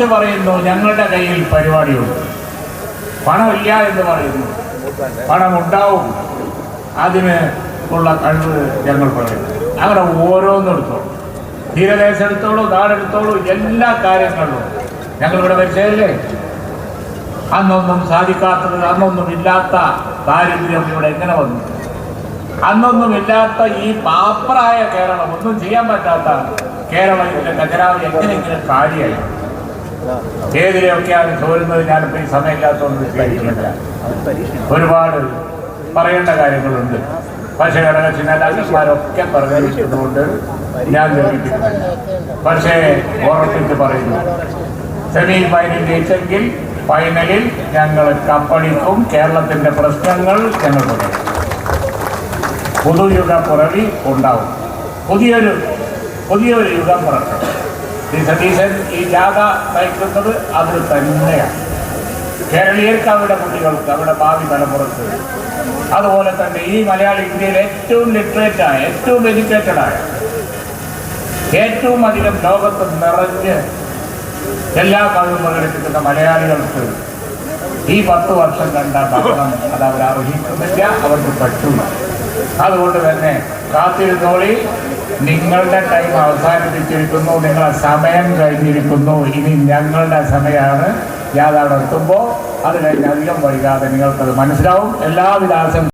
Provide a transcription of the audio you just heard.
വിളിച്ചു പറയുന്നു ഞങ്ങളുടെ കയ്യിൽ പരിപാടിയുണ്ട്. പണമില്ല എന്ന് പറയുന്നു. പണമുണ്ടാവും. അതിന് ഉള്ള കഴിവ് ഞങ്ങൾ പറയുന്നു. അങ്ങനെ ഓരോന്നെടുത്തോളൂ. തീരദേശം എടുത്തോളൂ നാടെടുത്തോളൂ എല്ലാ കാര്യങ്ങളിലും. ഞങ്ങളിവിടെ വരിച്ചതല്ലേ അന്നൊന്നും സാധിക്കാത്തത് അന്നൊന്നും ഇല്ലാത്ത ദാരിദ്ര്യം ഇവിടെ എങ്ങനെ വന്നു? അന്നൊന്നും ഇല്ലാത്ത ഈ പാപ്പറായ കേരളം ഒന്നും ചെയ്യാൻ പറ്റാത്ത കേരളം ഇതിന്റെ ഖജനാവ് എങ്ങനെയെങ്കിലും കാര്യമായി. ഏതിലെയൊക്കെയാണ് ചോരുന്നത്? ഞാനിപ്പോൾ ഈ സമയമില്ലാത്തതുകൊണ്ട് വിശദീകരിക്കുന്നില്ല ഒരുപാട് പറയേണ്ട കാര്യങ്ങളുണ്ട്. പക്ഷേ ഘടകക്ഷിമാരൊക്കെ പറഞ്ഞിരിക്കുന്നതുകൊണ്ട് ഞാൻ ജയിപ്പിക്കുന്നില്ല പക്ഷേ ഓർമ്മിച്ച് പറയുന്നു. സെമി ഫൈനൽ ജയിച്ചെങ്കിൽ ഫൈനലിൽ ഞങ്ങൾ കപ്പടിക്കും. കേരളത്തിന്റെ പ്രശ്നങ്ങൾ ഞങ്ങൾ പറയും പുതുയുഗ പുറവി ഉണ്ടാവും. പുതിയൊരു പുതിയൊരു യുഗം പിറക്കും ഈ സതീശൻ ഈ ജാഥ നയിക്കുന്നത് അത് തന്നെയാണ്. കേരളീയർക്ക് അവരുടെ കുട്ടികൾക്ക് അവരുടെ ഭാവി തലമുറയ്ക്ക്. അതുപോലെ തന്നെ ഈ മലയാളി ഇന്ത്യയിൽ ഏറ്റവും ലിറ്ററേറ്റായ ഏറ്റവും എഡ്യൂക്കേറ്റഡായ ഏറ്റവും അധികം ലോകത്ത് നിറഞ്ഞ് എല്ലാ കഴിവും പ്രകടിപ്പിക്കുന്ന മലയാളികൾക്ക് ഈ പത്ത് വർഷം കണ്ട ഭരണം അത് അവർ അർഹിക്കുന്നില്ല അവർക്ക് പറ്റില്ല അതുകൊണ്ട് തന്നെ കാത്തിരുന്നോളി. നിങ്ങളുടെ ടൈം അവസാനിപ്പിച്ചിരിക്കുന്നു നിങ്ങളെ സമയം കഴിഞ്ഞിരിക്കുന്നു. ഇനി ഞങ്ങളുടെ സമയമാണ്. യാതാണ് എത്തുമ്പോൾ അത് കഴിഞ്ഞ് അധികം വൈകാതെ നിങ്ങൾക്കത് മനസ്സിലാവും. എല്ലാ ആശംസ